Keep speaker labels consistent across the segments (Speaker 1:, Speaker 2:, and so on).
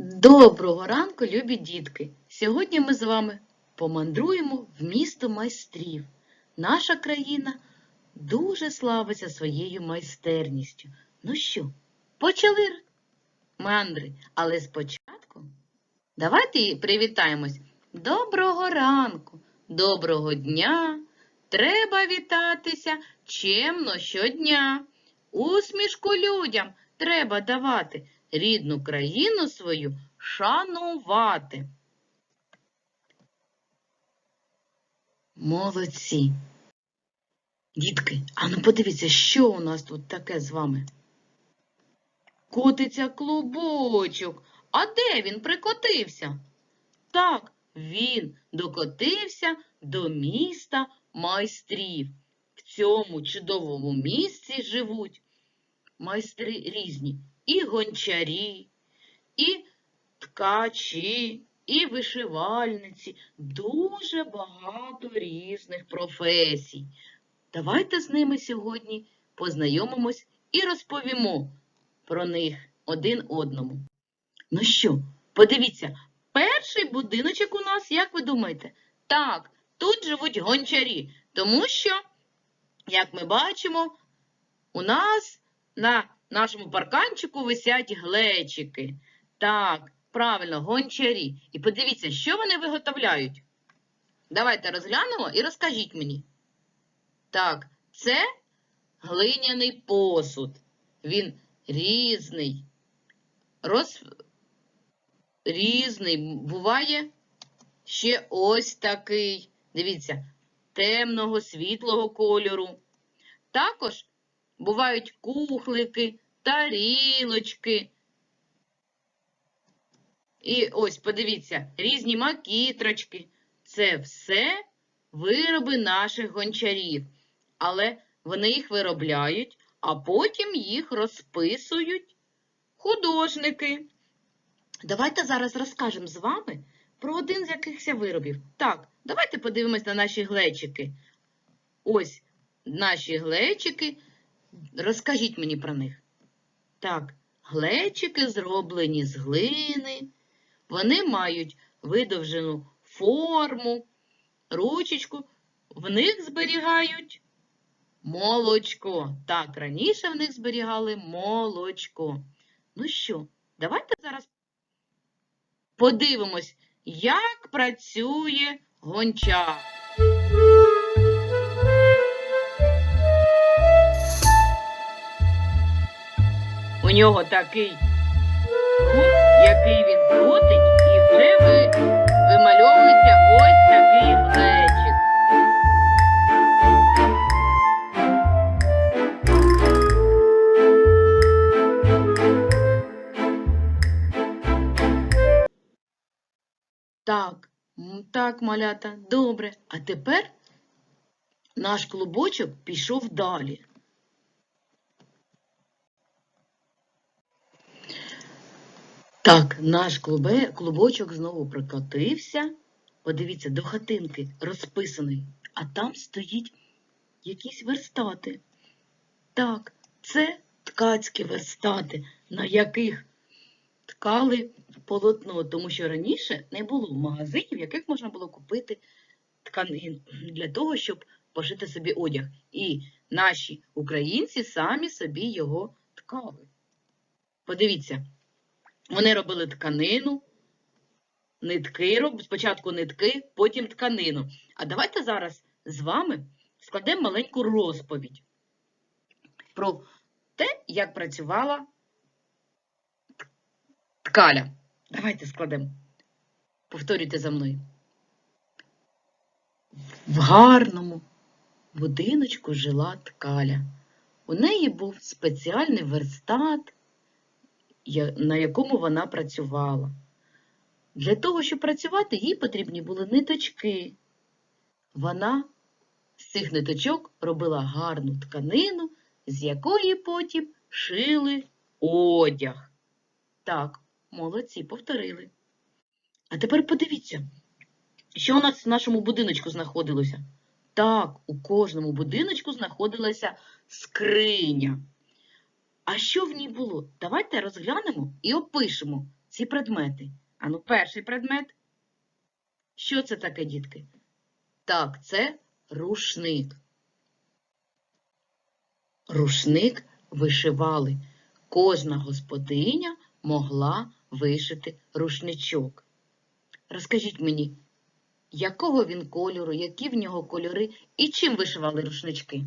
Speaker 1: Доброго ранку, любі дітки! Сьогодні ми з вами помандруємо в місто майстрів. Наша країна дуже славиться своєю майстерністю. Ну що, почали мандри, але спочатку давайте привітаємось. Доброго ранку, доброго дня! Треба вітатися чемно щодня. Усмішку людям треба давати рідну країну свою шанувати. Молодці. Дітки, а ну подивіться, що у нас тут таке з вами? Котиться клубочок. А де він прикотився? Так, він докотився до міста майстрів. В цьому чудовому місці живуть майстри різні і гончарі, і ткачі, і вишивальниці, дуже багато різних професій. Давайте з ними сьогодні познайомимось і розповімо про них один одному. Ну що, подивіться, перший будиночок у нас, як ви думаєте? Так, тут живуть гончарі, тому що, як ми бачимо, у нас на нашому парканчику висять глечики. Так, правильно, гончарі. І подивіться, що вони виготовляють. Давайте розглянемо і розкажіть мені. Так, це глиняний посуд. Він різний. Роз... Різний. Буває ще ось такий. Дивіться, темного, світлого кольору. Також бувають кухлики, тарілочки. І ось, подивіться, різні макітрочки. Це все вироби наших гончарів. Але вони їх виробляють, а потім їх розписують художники. Давайте зараз розкажемо з вами про один з якихось виробів. Так, давайте подивимось на наші глечики. Ось наші глечики. Розкажіть мені про них. Так, глечики зроблені з глини. Вони мають видовжену форму, ручечку. В них зберігають молочко. Так, раніше в них зберігали молочко. Ну що, давайте зараз подивимось, як працює гончар. У нього такий губ, який він крутить, і вже ви, вимальовується ось такий глечик. Так, так, малята, добре. А тепер наш клубочок пішов далі. Так, наш клубе, клубочок знову прокотився. Подивіться, до хатинки розписаний, а там стоїть якісь верстати. Так, це ткацькі верстати, на яких ткали полотно, тому що раніше не було магазинів, в яких можна було купити тканин для того, щоб пошити собі одяг. І наші українці самі собі його ткали. Подивіться. Вони робили тканину, нитки, спочатку нитки, потім тканину. А давайте зараз з вами складемо маленьку розповідь про те, як працювала ткаля. Давайте складемо. Повторюйте за мною. В гарному будиночку жила ткаля. У неї був спеціальний верстат на якому вона працювала. Для того, щоб працювати, їй потрібні були ниточки. Вона з цих ниточок робила гарну тканину, з якої потім шили одяг. Так, молодці, повторили. А тепер подивіться, що у нас в нашому будиночку знаходилося. Так, у кожному будиночку знаходилася скриня. А що в ній було? Давайте розглянемо і опишемо ці предмети. Ану, перший предмет. Що це таке, дітки? Так, це рушник. Рушник вишивали. Кожна господиня могла вишити рушничок. Розкажіть мені, якого він кольору, які в нього кольори і чим вишивали рушнички?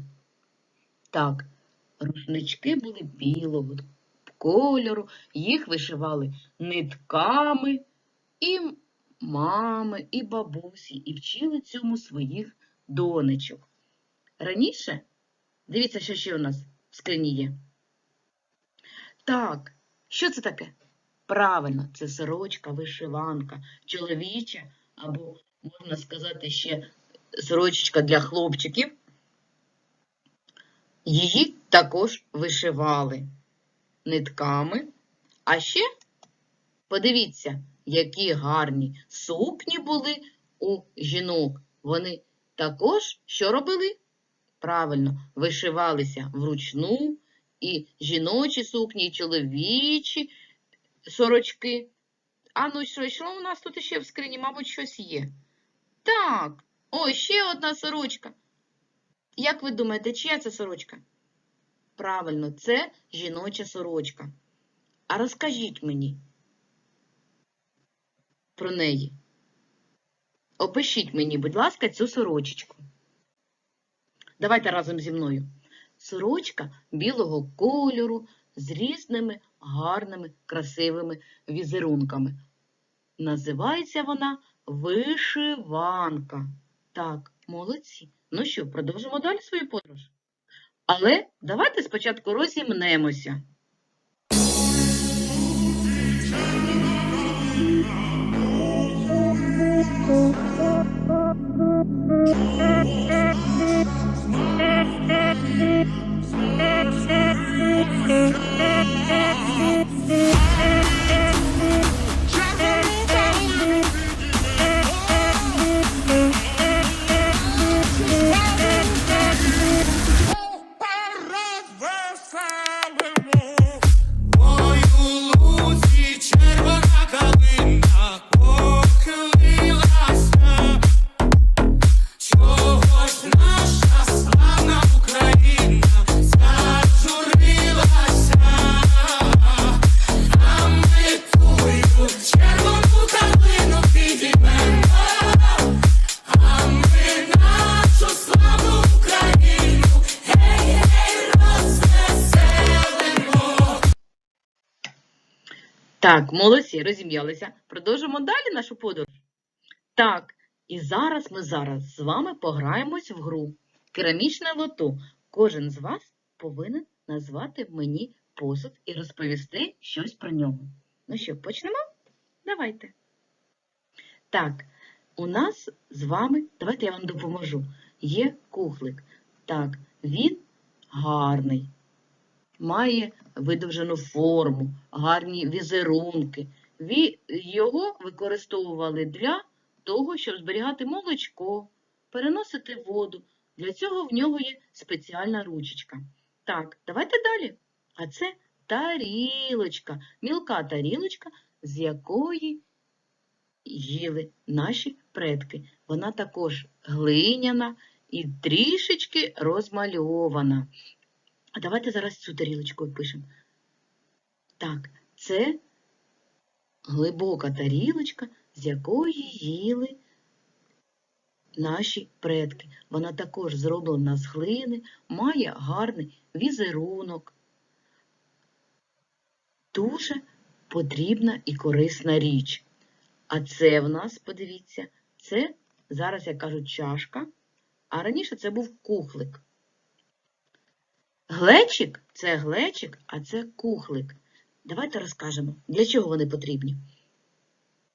Speaker 1: Так, рушнички були білого кольору, їх вишивали нитками і мами, і бабусі, і вчили цьому своїх донечок. Раніше, дивіться, що ще у нас в скрині є. Так, що це таке? Правильно, це сорочка, вишиванка, чоловіча, або, можна сказати, ще сорочечка для хлопчиків. Її також вишивали нитками. А ще подивіться, які гарні сукні були у жінок. Вони також що робили? Правильно, вишивалися вручну і жіночі сукні, і чоловічі сорочки. А ну що, що у нас тут ще в скрині? Мабуть, щось є. Так, ой, ще одна сорочка. Як ви думаєте, чия це сорочка? Правильно, це жіноча сорочка. А розкажіть мені про неї. Опишіть мені, будь ласка, цю сорочечку. Давайте разом зі мною. Сорочка білого кольору з різними гарними, красивими візерунками. Називається вона вишиванка. Так, молодці. Ну що, продовжимо далі свою подорож? Але давайте спочатку розімнемося.
Speaker 2: Парад
Speaker 1: Так, молодці, розім'ялися. Продовжимо далі нашу подорож. Так, і зараз ми зараз з вами пограємось в гру. Керамічне лото. Кожен з вас повинен назвати мені посуд і розповісти щось про нього. Ну що, почнемо? Давайте. Так, у нас з вами, давайте я вам допоможу. Є кухлик. Так, він гарний, має видовжену форму, гарні візерунки. Ві- Його використовували для того, щоб зберігати молочко, переносити воду. Для цього в нього є спеціальна ручечка. Так, давайте далі. А це тарілочка, мілка тарілочка, з якої їли наші предки. Вона також глиняна і трішечки розмальована. А давайте зараз цю тарілочку опишемо. Так, це глибока тарілочка, з якої їли наші предки. Вона також зроблена з глини, має гарний візерунок. Дуже потрібна і корисна річ. А це в нас, подивіться, це зараз, як кажуть, чашка, а раніше це був кухлик. Глечик це глечик, а це кухлик. Давайте розкажемо, для чого вони потрібні.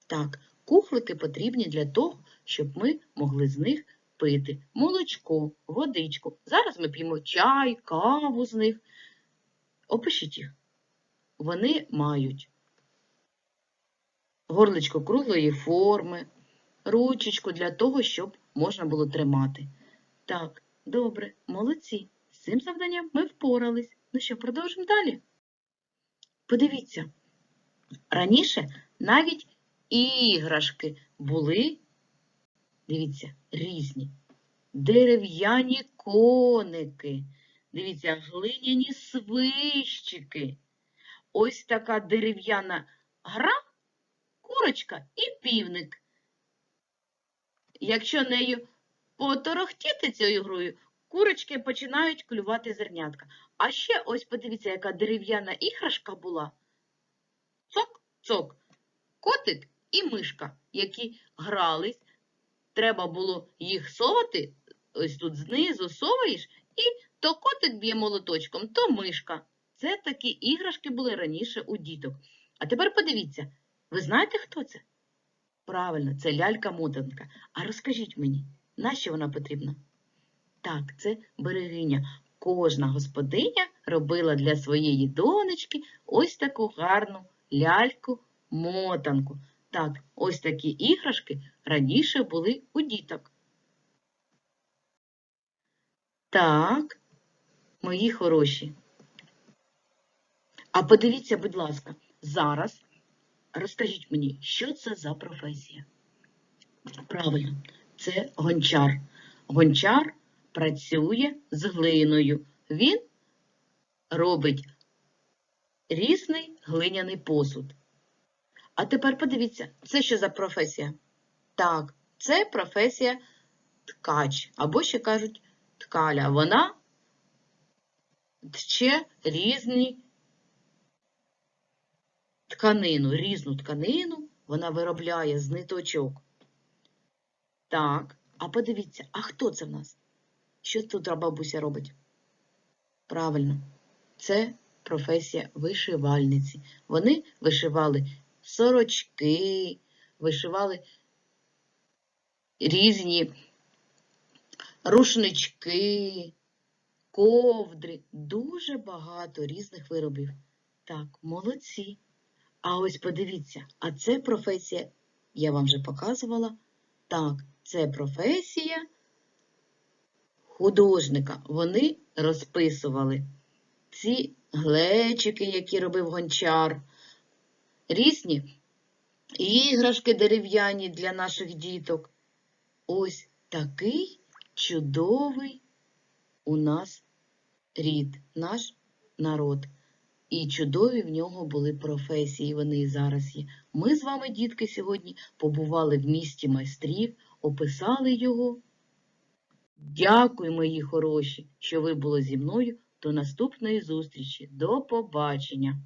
Speaker 1: Так, кухлики потрібні для того, щоб ми могли з них пити молочко, водичку. Зараз ми п'ємо чай, каву з них. Опишіть їх. Вони мають горличко круглої форми, ручечку для того, щоб можна було тримати. Так, добре, молодці. Цим завданням ми впорались. Ну що, продовжимо далі? Подивіться, Раніше навіть іграшки були, дивіться, різні. Дерев'яні коники, дивіться, глиняні свищики. Ось така дерев'яна гра, курочка і півник. Якщо нею поторохтіти цією грою, курочки починають клювати зернятка. А ще ось подивіться, яка дерев'яна іграшка була. Цок-цок. Котик і мишка, які грались. Треба було їх совати, ось тут знизу соваєш, і то котик б'є молоточком, то мишка. Це такі іграшки були раніше у діток. А тепер подивіться, ви знаєте, хто це? Правильно, це лялька-мотанка. А розкажіть мені, нащо вона потрібна? Так, це берегиня. Кожна господиня робила для своєї донечки ось таку гарну ляльку-мотанку. Так, ось такі іграшки раніше були у діток. Так, мої хороші. А подивіться, будь ласка, зараз розкажіть мені, що це за професія? Правильно, це гончар. Гончар працює з глиною. Він робить різний глиняний посуд. А тепер подивіться, це що за професія? Так, це професія ткач, або ще кажуть ткаля. Вона тче різні тканину, різну тканину вона виробляє з ниточок. Так, а подивіться, а хто це в нас? Що тут бабуся робить? Правильно, це професія вишивальниці. Вони вишивали сорочки, вишивали різні рушнички, ковдри, дуже багато різних виробів. Так, молодці. А ось подивіться, а це професія, я вам вже показувала. Так, це професія художника. Вони розписували ці глечики, які робив гончар, різні іграшки дерев'яні для наших діток. Ось такий чудовий у нас рід, наш народ. І чудові в нього були професії, вони і зараз є. Ми з вами, дітки, сьогодні побували в місті майстрів, описали його. Дякую, мої хороші, що ви були зі мною. До наступної зустрічі. До побачення!